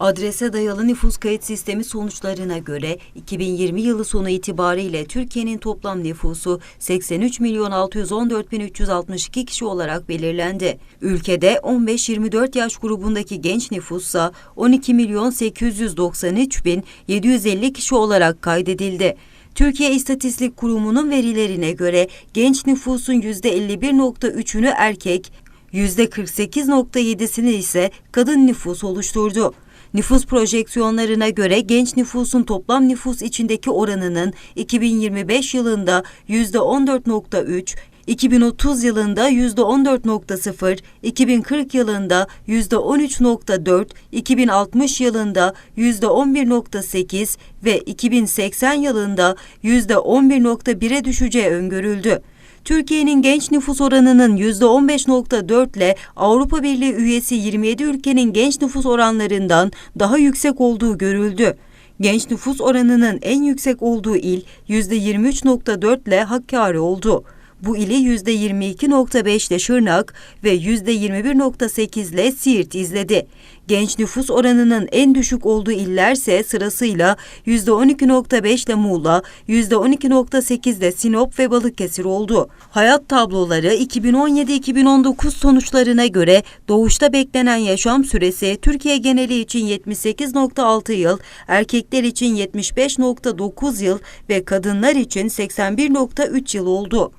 Adrese dayalı nüfus kayıt sistemi sonuçlarına göre 2020 yılı sonu itibariyle Türkiye'nin toplam nüfusu 83 milyon 614 bin 362 kişi olarak belirlendi. Ülkede 15-24 yaş grubundaki genç nüfussa 12 milyon 893 bin 750 kişi olarak kaydedildi. Türkiye İstatistik Kurumu'nun verilerine göre genç nüfusun %51.3'ünü erkek, %48.7'sini ise kadın nüfus oluşturdu. Nüfus projeksiyonlarına göre genç nüfusun toplam nüfus içindeki oranının 2025 yılında %14.3, 2030 yılında %14.0, 2040 yılında %13.4, 2060 yılında %11.8 ve 2080 yılında %11.1'e düşeceği öngörüldü. Türkiye'nin genç nüfus oranının %15.4 ile Avrupa Birliği üyesi 27 ülkenin genç nüfus oranlarından daha yüksek olduğu görüldü. Genç nüfus oranının en yüksek olduğu il %23.4 ile Hakkari oldu. Bu ili %22.5 ile Şırnak ve %21.8 ile Siirt izledi. Genç nüfus oranının en düşük olduğu illerse sırasıyla %12.5 ile Muğla, %12.8 ile Sinop ve Balıkesir oldu. Hayat tabloları 2017-2019 sonuçlarına göre doğuşta beklenen yaşam süresi Türkiye geneli için 78.6 yıl, erkekler için 75.9 yıl ve kadınlar için 81.3 yıl oldu.